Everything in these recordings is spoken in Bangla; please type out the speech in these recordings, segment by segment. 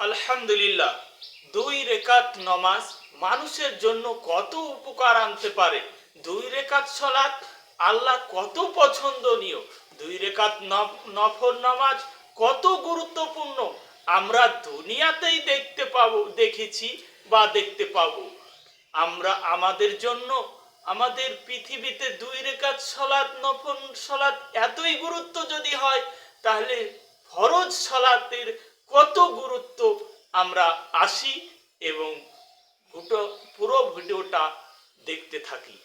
আলহামদুলিল্লাহ, দুই রেকাত নমাজ মানুষের জন্য কত উপকার আনতে পারে? দুই রেকাত সলাৎ আল্লাহ কত পছন্দনীয়। দুই রেকাত নফ- নফল নামাজ কত গুরুত্বপূর্ণ। আমরা দুনিয়াতেই দেখতে পাবো, দেখেছি বা দেখতে পাবো। আমরা আমাদের জন্য, আমাদের পৃথিবীতে দুই রেকাত সলাৎ নফল সলাৎ এতই গুরুত্ব যদি হয়, তাহলে ফরজ সলাতের কত গুরুত্ব আমরা আসি এবং পুরো- ভিডিওটা দেখতে থাকি।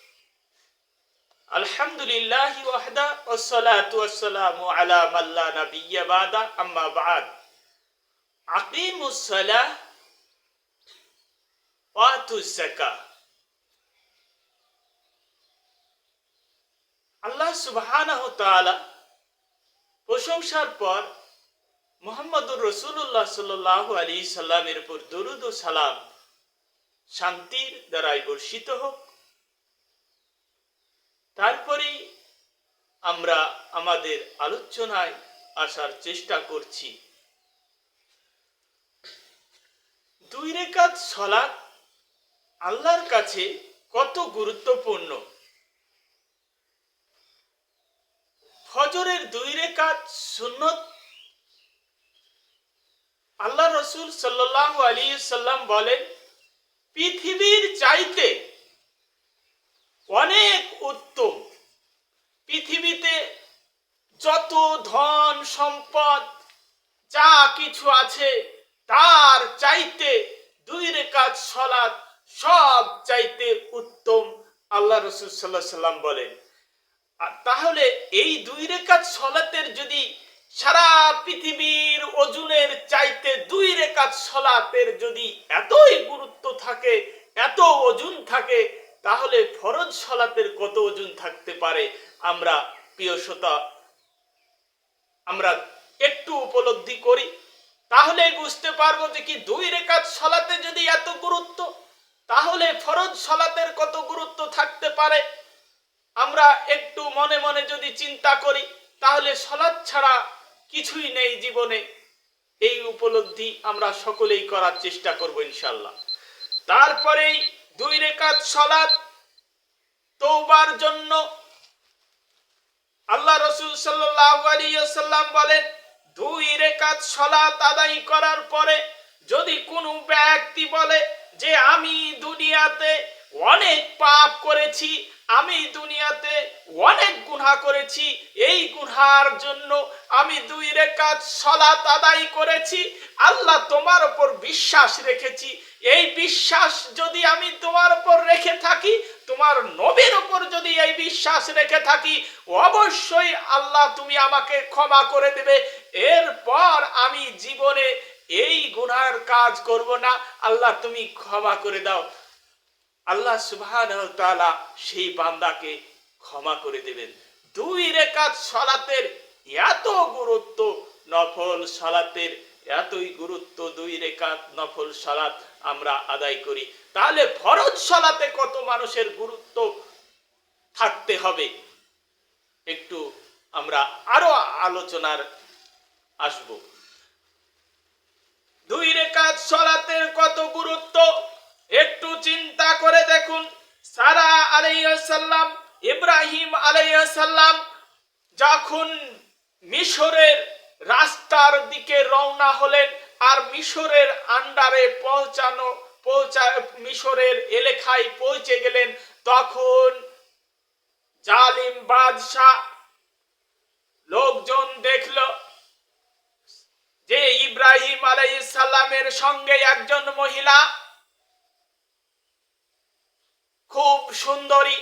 আলহামদুলিল্লাহ ওয়াহদা ওয়াসসালাতু ওয়াসসালামু আলা নাবিয়্যা বাদা, আম্মা বাদ। যাকাহ। আল্লাহ সুবহানাহু তাআলা প্রশংসার পর মোহাম্মদুর রসুল্লাহ সাল্লাহ আলী সাল্লামের উপর দরুদ ও সালাম শান্তির দ্বারাই বর্ষিত হোক। তারপরেই আমরা আমাদের আলোচনায় আসার চেষ্টা করছি। দুই রেখাত সলাৎ আল্লাহর কাছে কত গুরুত্বপূর্ণ? ফজরের দুই রেখাত সুন্নত আল্লাহ রসুল সাল্লাহ আলী সাল্লাম বলেন, পৃথিবীর চাইতে অনেক উত্তম। পৃথিবীতে যত ধন সম্পদ, যা কিছু আছে, তার চাইতে দুই রেখাত সলাৎ, সব চাইতে উত্তম, আল্লাহ রসুল সাল্লাহ সাল্লাম বলেন। তাহলে এই দুই রেখাত সলাতের যদি সারা পৃথিবীর ওজনের চাইতে দুই রেখাত সলাতের যদি এতই গুরুত্ব থাকে, এত ওজন থাকে, তাহলে ফরজ সলাতের কত ওজন থাকতে পারে? আমরা প্রিয় শ্রোতা, আমরা একটু উপলব্ধি করি, তাহলে বুঝতে পারব যে কি দুই রেখাত সলাতে যদি এত গুরুত্ব, তাহলে ফরজ সলাতের কত গুরুত্ব থাকতে পারে? আমরা একটু মনে মনে যদি চিন্তা করি, তাহলে সলাৎ ছাড়া কিছুই নেই জীবনে। এই উপলব্ধি আমরা সকলেই করার চেষ্টা করব ইনশাল্লাহ তারপরেই দুই রেখাত সলাৎ তৌবার জন্য আল্লাহ রসুল সাল্লাম বলেন, দুই রেখাত সলাৎ আদায় করার পরে যদি কোনো ব্যক্তি বলে যে আমি দুনিয়াতে অনেক পাপ করেছি, আমি দুনিয়াতে অনেক গুনাহ করেছি, এই গুনহার জন্য আমি দুই রেখাত সলাত আদায় করেছি, আল্লাহ তোমার ওপর বিশ্বাস রেখেছি। এই বিশ্বাস যদি আমি তোমার ওপর রেখে থাকি, তোমার নবীর ওপর যদি এই বিশ্বাস রেখে থাকি, অবশ্যই আল্লাহ তুমি আমাকে ক্ষমা করে দেবে। এরপর আমি জীবনে এই গুনার কাজ করব না, আল্লাহ তুমি ক্ষমা করে দাও। আল্লাহ সুবহান সেই বান্দাকে ক্ষমা করে দেবেন। দুই রেখাত সলাতের এত গুরুত্ব নফল সালাতের, এতই গুরুত্ব দুই রেখাত নফল সালাত আমরা আদায় করি। তাহলে ফরজ সালাতে কত মানুষের গুরুত্ব থাকতে হবে? একটু আমরা আরও আলোচনার আসব। দুই রেখাত সলাতের কত গুরুত্ব? একটু চিন্তা করে দেখুন। সারা আলাইসাল্লাম ইব্রাহিম আলাইসাল্লাম যখন মিশরের রাস্তার দিকে রওনা হলেন আর মিশরের আন্ডারে পৌঁছানো, পৌঁছা, মিশরের এলাকায় পৌঁছে গেলেন তখন জালিম বাদশাহ। লোকজন দেখল যে ইব্রাহিম আলাইসাল্লামের সঙ্গে একজন মহিলা খুব সুন্দরী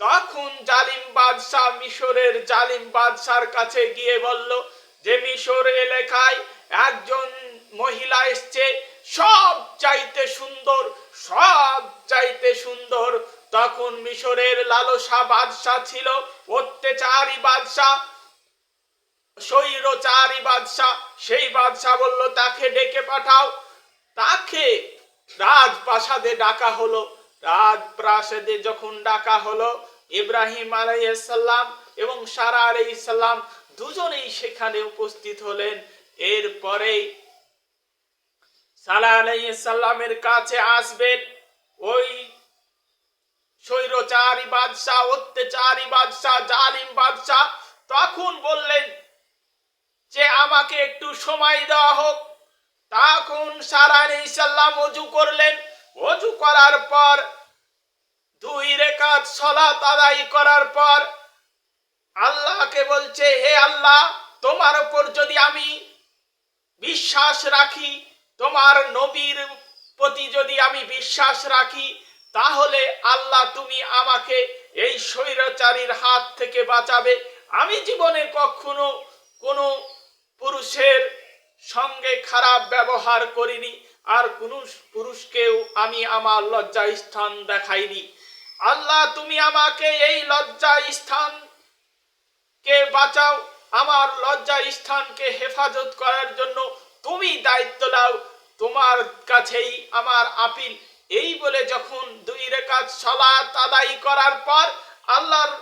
তখন জালিম বাদশাহ মিশরের জালিম বাদশার কাছে গিয়ে বলল, যে মিশর এলাকায় একজন মহিলা এসছে, সব চাইতে সুন্দর, সব চাইতে সুন্দর। তখন মিশরের লালসা বাদশাহ ছিল, অত্যাচারী বাদশাহ, স্বৈরচারী বাদশাহ। সেই বাদশাহ বলল, তাকে ডেকে পাঠাও। তাকে রাজপ্রাসাদে ডাকা হলো। রাজপ্রাসাদে যখন ডাকা হলো ইব্রাহিম আলাইসাল্লাম এবং সারা আলাইসাল্লাম দুজনেই সেখানে উপস্থিত হলেন। এরপরে সালা আলাইসাল্লামের কাছে আসবেন। ওই স্বৈরচারী বাদশাহ, অত্যাচারী বাদশাহ, জালিম বাদশাহ তখন বললেন যে, আমাকে একটু সময় দেওয়া হোক। তখন সারা সাল্লাম অজু করলেন। অজু করার পর, দুই রেখাত সলাত আদায় করার পর, আল্লাহকে বলছে, হে আল্লাহ, তোমার উপর যদি আমি বিশ্বাস রাখি, তোমার নবীর প্রতি যদি আমি বিশ্বাস রাখি, তাহলে আল্লাহ তুমি আমাকে এই স্বৈরাচারীর হাত থেকে বাঁচাবে। আমি জীবনে কখনো কোনো পুরুষের সঙ্গে খারাপ ব্যবহার করিনি। আর কোনো পুরুষকেও আমি আমার লজ্জা স্থান দেখাইনি। আল্লাহ, তুমি আমাকে এই লজ্জা স্থান কে বাঁচাও, আমার লজ্জা স্থানকে হেফাজত করার জন্য তুমি দায়িত্ব নাও। তোমার কাছেই আমার আপিল। এই বলে যখন দুই রেখাত সালাত আদায় করার পর আল্লাহর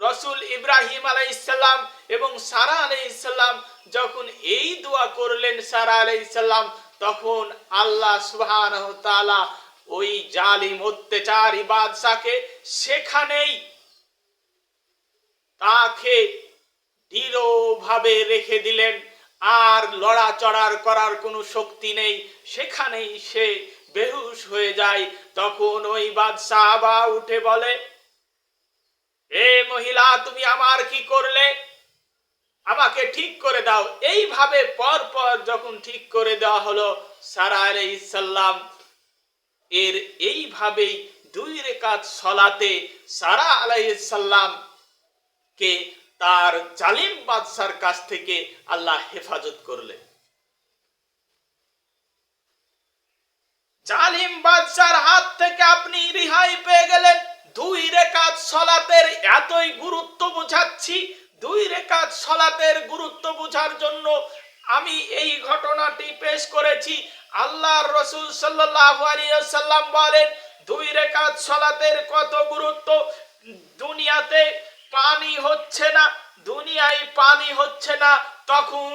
রসুল ইব্রাহিম আলাইসাল্লাম এবং সারা আলাইসাল্লাম যখন এই দোয়া করলেন সারা আলাইসাল্লাম তখন আল্লাহ সুবহান তাআলা ওই জালিম, অত্যাচারী বাদশাকে সেখানেই তাকে দৃঢ়ভাবে রেখে দিলেন। আর লড়াচড়ার করার কোনো শক্তি নেই, সেখানেই সে বেহুশ হয়ে যায়। তখন ওই বাদশাহ আবার উঠে বলে, এ মহিলা, তুমি আমার কি করলে? আমাকে ঠিক করে দাও। এইভাবে পর পর যখন ঠিক করে দেওয়া হলো, সারা আলাইসাল্লাম এর এইভাবেই দুই রেখাত সলাতে সারা আলাইসাল্লাম কে তার জালিম বাদশার কাছ থেকে আল্লাহ হেফাজত করলেন। জালিম বাদশার হাত থেকে আপনি রিহাই পেয়ে গেলেন। দুই রেখাত সলাতের এতই গুরুত্ব বোঝাচ্ছি দুই রেখাত সলাতের গুরুত্ব বোঝার জন্য আমি এই ঘটনাটি পেশ করেছি। আল্লাহর রসুল সাল্লাম বলেন, দুই রেখাত সলাতের কত গুরুত্ব? দুনিয়াতে পানি হচ্ছে না, দুনিয়ায় পানি হচ্ছে না। তখন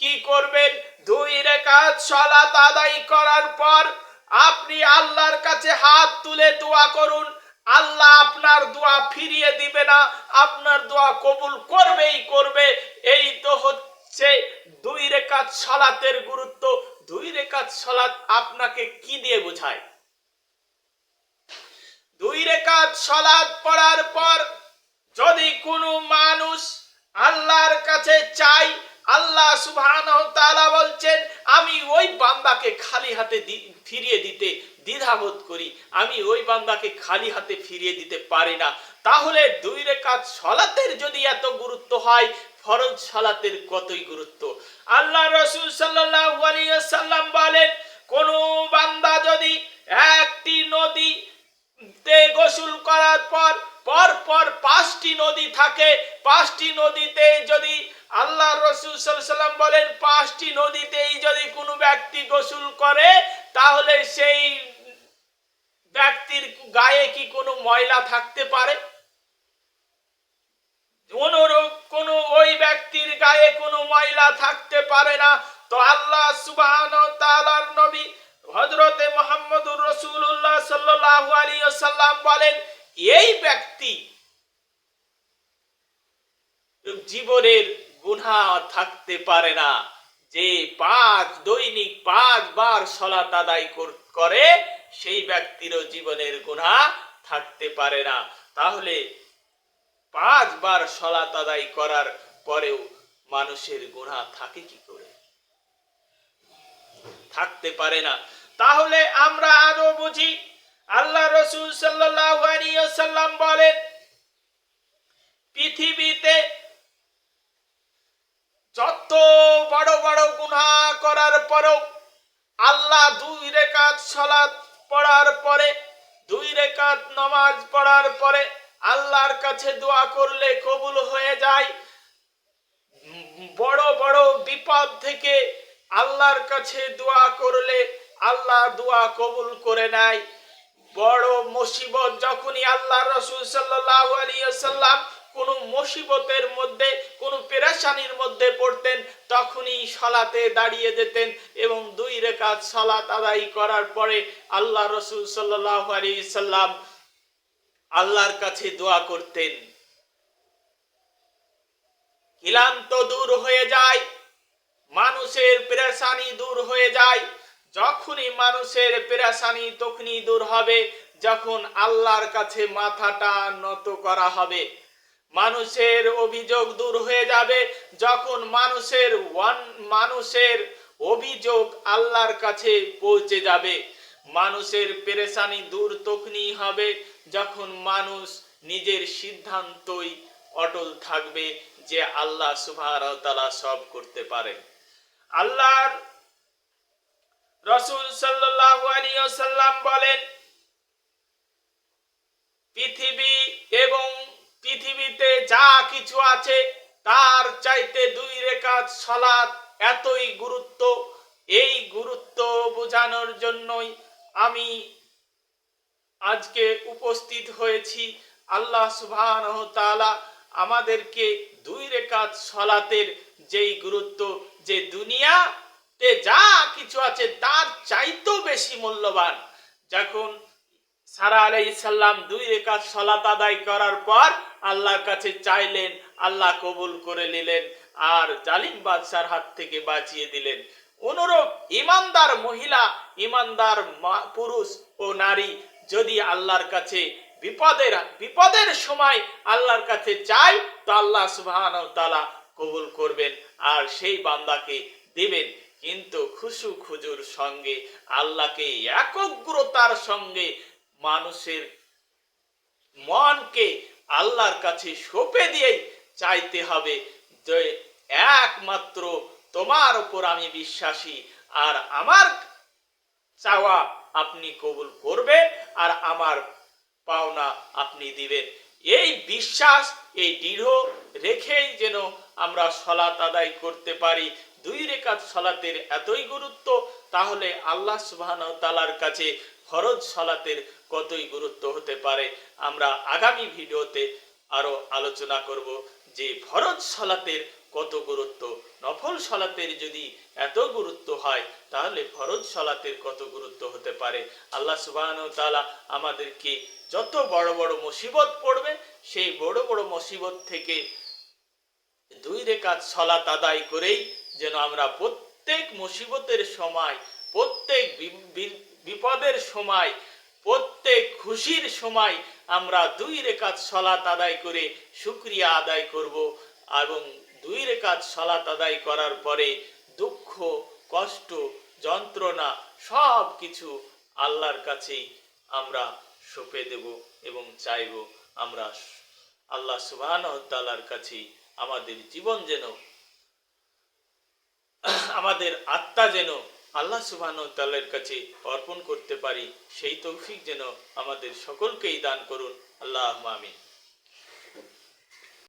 কি করবেন? দুই রেখাত সলাত আদায় করার পর আপনি আল্লাহর কাছে হাত তুলে দোয়া করুন। আল্লাহ আপনার দোয়া ফিরিয়ে দিবে না, আপনার দোয়া কবুল করবেই করবে। এই তো হচ্ছে দুই রেখাত সলাতের গুরুত্ব। দুই রেখাত সলাত আপনাকে কি দিয়ে বোঝায়? দুই রেখাত সলাদ পড়ার পর যদি কোনো মানুষ আল্লাহর কাছে চাই আল্লাহ সুবহানাহু তাআলা বলছেন, আমি ওই বান্দাকে খালি হাতে ফিরিয়ে দিতে দ্বিধাবোধ করি। আমি ওই বান্দাকে খালি হাতে ফিরিয়ে দিতে পারি না। তাহলে দুই রেখাত সলাতের যদি এত গুরুত্ব হয়, ফরজ সলাতের কতই গুরুত্ব? আল্লাহ রসুল সাল্লাল্লাহু সাল্লাম বলেন, কোন বান্দা যদি একটি নদী তে গোসল করার পর পর পর পাঁচটি নদী থাকে, পাঁচটি নদীতে যদি আল্লাহ রসুল সাল্লাম বলেন, পাঁচটি নদীতেই যদি কোনো ব্যক্তি গোসল করে, তাহলে সেই ব্যক্তির গায়ে কি কোনো ময়লা থাকতে পারে? অনুরূপ কোনো ওই ব্যক্তির গায়ে কোনো ময়লা থাকতে পারে না। তো আল্লাহ তাআলার নবী হযরতে মুহাম্মদুর রাসূলুল্লাহ সাল্লাল্লাহু আলাইহি ওয়াসাল্লাম বলেন, এই ব্যক্তি জীবনের গুনাহ থাকতে পারে না। যে পাঁচ দৈনিক পাঁচ বার সলাত আদায় করে সেই ব্যক্তিরও জীবনের গুনাহ থাকতে পারে না। তাহলে পাঁচবার সলাত আদায় করার পরেও মানুষের গুনাহ থাকে কি করে? থাকতে পারে না। তাহলে আমরা আরও বুঝি, আল্লাহ রসুল আলাইহি বলেন, পৃথিবীতে যত বড় বড় গুনাহ করার পরেও আল্লাহ দুই রেকাত সালাত পড়ার পরে, দুই রেকাত নামাজ পড়ার পরে আল্লাহর কাছে দোয়া করলে কবুল হয়ে যায়। বড় বড় বিপদ থেকে আল্লাহর কাছে দোয়া করলে আল্লাহ দোয়া কবুল করে নেয়। বড় মুসিবত যখনই আল্লাহ রসুল সাল্লাল্লাহু আলাইহি সাল্লাম কোনো মুসিবতের মধ্যে, কোনো পেরেশানির মধ্যে পড়তেন, তখনই সলাতে দাঁড়িয়ে যেতেন এবং দুই রেখাত সলাত আদায় করার পরে আল্লাহ রসুল সাল্লাহ আলী সাল্লাম আল্লাহর কাছে দোয়া করতেন। ক্লান্ত দূর হয়ে যায়, মানুষের পেরেশানি দূর হয়ে যায়, যখনই মানুষের পেরেশানি তখনই দূর হবে, যখন আল্লাহর কাছে মাথাটা নত করা হবে। মানুষের অভিযোগ দূর হয়ে যাবে যখন মানুষের ওয়ান, মানুষের অভিযোগ আল্লাহর কাছে পৌঁছে যাবে। মানুষের পেরেশানি দূর তখনই হবে যখন মানুষ নিজের সিদ্ধান্তই অটল থাকবে যে আল্লাহ তাআলা সব করতে পারে। আল্লাহর রসুল সাল্লাল্লাহু আলাইহি ওয়াসাল্লাম বলেন, পৃথিবী এবং পৃথিবীতে যা কিছু আছে, তার চাইতে দুই রেখাত সলাৎ এতই গুরুত্ব। এই গুরুত্ব বোঝানোর জন্যই আমি আজকে উপস্থিত হয়েছি। আল্লাহ সুবহানাহু তাআলা আমাদেরকে দুই রেখাত সলাতের যেই গুরুত্ব, যে দুনিয়াতে যা কিছু আছে, তার চাইতেও বেশি মূল্যবান। যখন সারা আলাই সাল্লাম দুই রেখাত সলাত আদায় করার পর আল্লাহর কাছে চাইলেন, আল্লাহ কবুল করে নিলেন আর জালিম বাদশার হাত থেকে বাঁচিয়ে দিলেন। অনুরূপ ইমানদার মহিলা, ইমানদার পুরুষ ও নারী যদি আল্লাহর কাছে বিপদের বিপদের সময় আল্লাহর কাছে চাই তো আল্লাহ সুবহানাহু তাআলা কবুল করবেন আর সেই বান্দাকে দেবেন। কিন্তু খুশু খুজুর সঙ্গে, আল্লাহকে একগ্রতার সঙ্গে মানুষের মনকে আল্লাহর কাছে সঁপে দিয়েই চাইতে হবে যে একমাত্র তোমার উপর আমি বিশ্বাসী। আর আমার চাওয়া আপনি কবুল করবেন আর আমার পাওনা আপনি দিবেন। এই বিশ্বাস, এই দৃঢ় রেখেই যেন আমরা সলাত আদায় করতে পারি। দুই রেখাত সলাতের এতই গুরুত্ব, তাহলে আল্লাহ সুবহানাহু তাআলার কাছে ফরজ সলাতের কতই গুরুত্ব হতে পারে, আমরা আগামী ভিডিওতে আরও আলোচনা করব যে ফরজ সলাতের কত গুরুত্ব। নফল সলাতের যদি এত গুরুত্ব হয়, তাহলে ফরজ সলাতের কত গুরুত্ব হতে পারে? আল্লাহ সুবহানাহু তাআলা আমাদেরকে যত বড় বড় মুসিবত পড়বে, সেই বড় বড় মুসিবত থেকে দুই রেখাত সলাত আদায় করেই যেন আমরা প্রত্যেক মুসিবতের সময়, প্রত্যেক বিপদের সময় প্রত্যেক খুশির সময় আমরা দুই রেখাত সলাত আদায় করে শুক্রিয়া আদায় করব এবং দুই রেখাত সলাত আদায় করার পরে দুঃখ, কষ্ট, যন্ত্রণা সব কিছু আল্লাহর কাছেই আমরা সঁপে দেব এবং চাইব আমরা আল্লাহ তাআলার কাছে আমাদের জীবন যেন, আমাদের আত্মা যেন আল্লাহ সুবহানাহু তাআলার কাছে অর্পণ করতে পারি, সেই তৌফিক যেন আমাদের সকলকেই দান করুন। আল্লাহ আমিন।